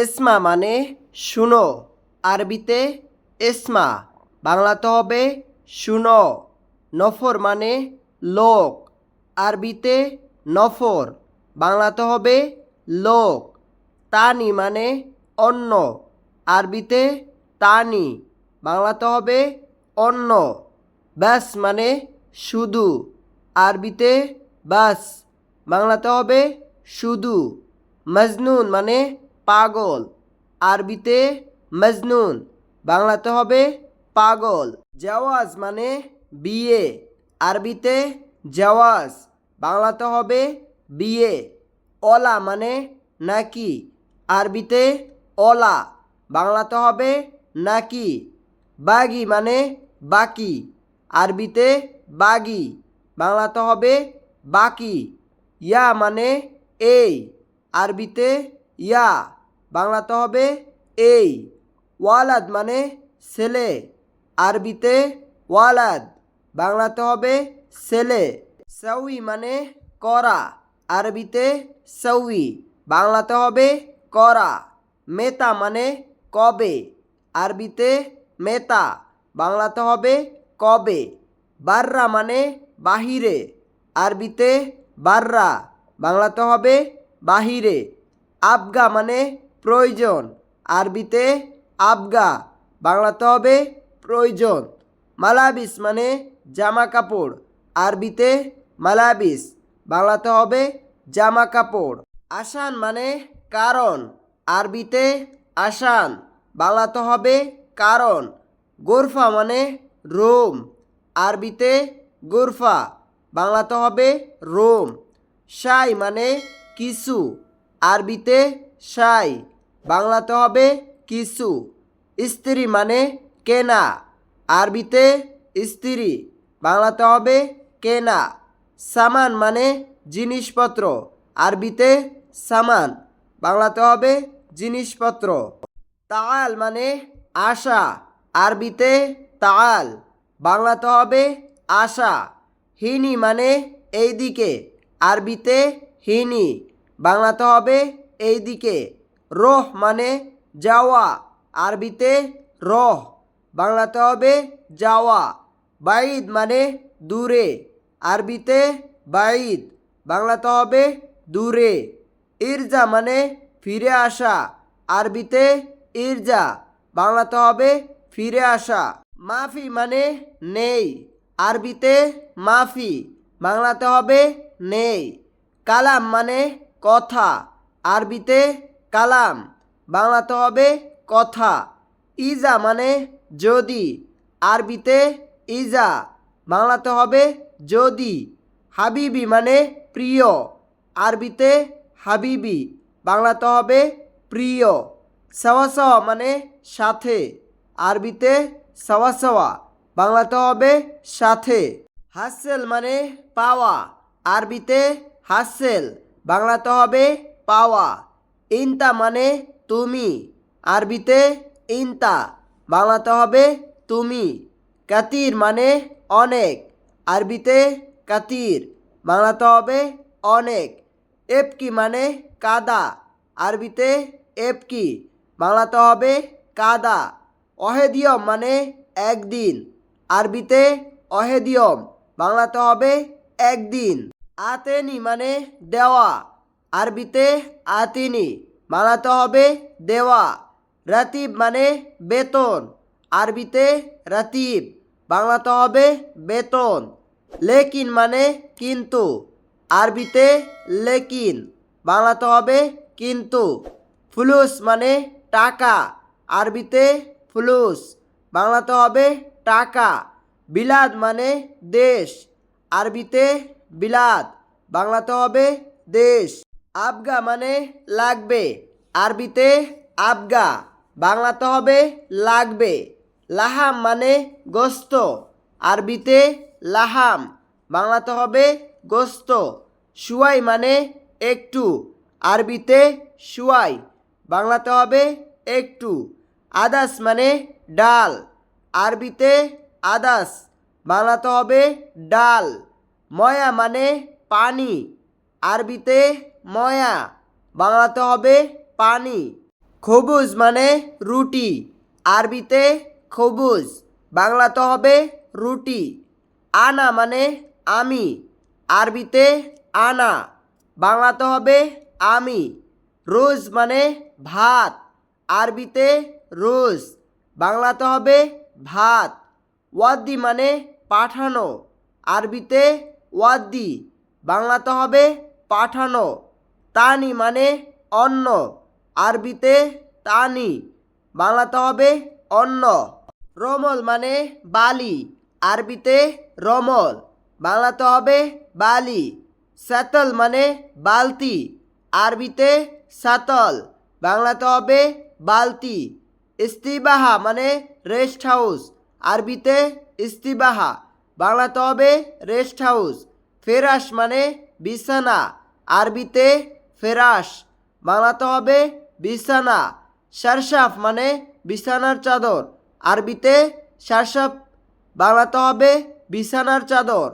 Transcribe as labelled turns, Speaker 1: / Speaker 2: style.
Speaker 1: Asthma মানে শুনো। আরবিতে এসমা, বাংলাতে হবে শুনো। নফর মানে লোক। আরবিতে নফর, বাংলাতে হবে লোক। তানি মানে অন্য আরবিতে তানি, বাংলাতে হবে অন্য ব্যাস মানে শুধু। আরবিতে বাস, বাংলাতে হবে শুধু। মজনুন মানে পাগল। আরবিতে মজনুন, বাংলাতে হবে পাগল। জওয়াজ মানে বিয়ে। আরবিতে জওয়াজ, বাংলাতে হবে বিয়ে। ওলা মানে নাকি। আরবিতে ওলা বাংলাতে হবে নাকি। বাগি মানে বাকি। আরবিতে বাগি, বাংলাতে হবে বাকি। ইয়া মানে এই। আরবিতে ইয়া, বাংলাতে হবে এই। ওয়ালাদ মানে ছেলে। আরবিতে ওয়ালাদ, বাংলাতে হবে ছেলে। সউই মানে করা। আরবিতে সউই বাংলাতে হবে করা। মেতা মানে কবে। আরবিতে মেতা, বাংলাতে হবে কবে। বাররা মানে বাহিরে। আরবিতে বাররা, বাংলাতে হবে বাহিরে। আবগা মানে প্রয়োজন। আরবিতে আবগা বাংলাতে হবে প্রয়োজন। মালাবিস মানে জামা কাপড় আরবিতে মালাবিস বাংলাতে হবে জামা কাপড় আসান মানে কারণ। আরবিতে আসান বাংলাতে হবে কারণ। গোরফা মানে রোম। আরবিতে গোরফা বাংলাতে হবে রোম। সাই মানে কিছু। আরবিতে সাই, বাংলাতে হবে কিছু স্ত্রী মানে কেনা। আরবিতে স্ত্রী, বাংলাতে হবে কেনা। সামান মানে জিনিসপত্র। আরবিতে সামান, বাংলাতে হবে জিনিসপত্র। তাল মানে আশা। আরবিতে তাল, বাংলাতে হবে আশা। হিনি মানে এইদিকে। আরবিতে হিনি। বাংলাতে হবে এইদিকে। রোহ মানে যাওয়া, আরবিতে রহ। বাংলাতে হবে যাওয়া, বাইদ মানে দূরে। আরবিতে বাইদ, বাংলাতে হবে দূরে। ইরজা মানে ফিরে আসা, আরবিতে ইরজা, বাংলাতে হবে ফিরে আসা। মাফি মানে নেই, আরবিতে মাফি, বাংলাতে হবে নেই। কালাম মানে কথা, আরবিতে কালাম, বাংলাতে হবে কথা। ইজা মানে যদি, আরবিতে ইজা, বাংলাতে হবে যদি। হাবিবি মানে প্রিয়, আরবিতে হাবিবি, বাংলাতে হবে প্রিয়। সাওয়া সাওয়া মানে সাথে, আরবিতে সাওয়া সাওয়া, বাংলাতে হবে সাথে। হাসেল মানে পাওয়া, আরবিতে হাসেল বাংলাতে হবে পাওয়া। ইনতা মানে তুমি। আরবিতে ইনতা বাংলাতে হবে তুমি। কাতির মানে অনেক। আরবিতে কাতির বাংলাতে হবে অনেক। এপকি মানে কাদা। আরবিতে এপকি বাংলাতে হবে কাদা। অহেদিয়ম মানে একদিন। আরবিতে অহেদিয়ম বাংলাতে হবে একদিন। আতেনি মানে দেওয়া। আরবিতে আতিনি বাংলাতে হবে দেওয়া। রাতিব মানে বেতন। আরবিতে রাতিব বাংলাতে হবে বেতন। লেকিন মানে কিন্তু। আরবিতে লেকিন বাংলাতে হবে কিন্তু। ফুলুস মানে টাকা। আরবিতে ফুলুস বাংলাতে হবে টাকা। বিলাদ মানে দেশ। আরবিতে বিলাদ বাংলাতে হবে দেশ। আবগা মানে লাগবে। আরবিতে আবগা বাংলাতে হবে লাগবে। লাহাম মানে গোস্ত। আরবিতে লাহাম বাংলাতে হবে গোস্ত। শুয়াই মানে একটু। আরবিতে শুয়াই বাংলাতে হবে একটু। আদাস মানে ডাল। আরবিতে আদাস বাংলাতে হবে ডাল। ময়া মানে পানি। আরবিতে ময়া, বাংলাতে হবে পানি। খবুজ মানে রুটি। আরবিতে খবুজ, বাংলাতে হবে রুটি। আনা মানে আমি। আরবিতে আনা, বাংলাতে হবে আমি। রোজ মানে ভাত। আরবিতে রোজ, বাংলাতে হবে ভাত। ওয়াদ্দি মানে পাঠানো। আরবিতে ওয়াদ্দি বাংলাতে হবে পাঠানো, তানি মানে অন্ন, আরবিতে তানি বাংলাতে হবে অন্ন। রমল মানে বালি, আরবিতে রমল বাংলাতে হবে বালি। সাতল মানে বালতি, আরবিতে সাতল বাংলাতে হবে বালতি। ইস্তিবাহা মানে রেস্ট হাউস, আরবিতে ইস্তিবাহা। বাংলাতে হবে রেস্ট হাউস। ফেরাস মানে বিছানা, আরবিতে ফেরাস। বাংলাতে হবে বিছানা, সারসাফ মানে বিছানার চাদর, আরবিতে সারসাফ। বাংলাতে হবে বিছানার চাদর।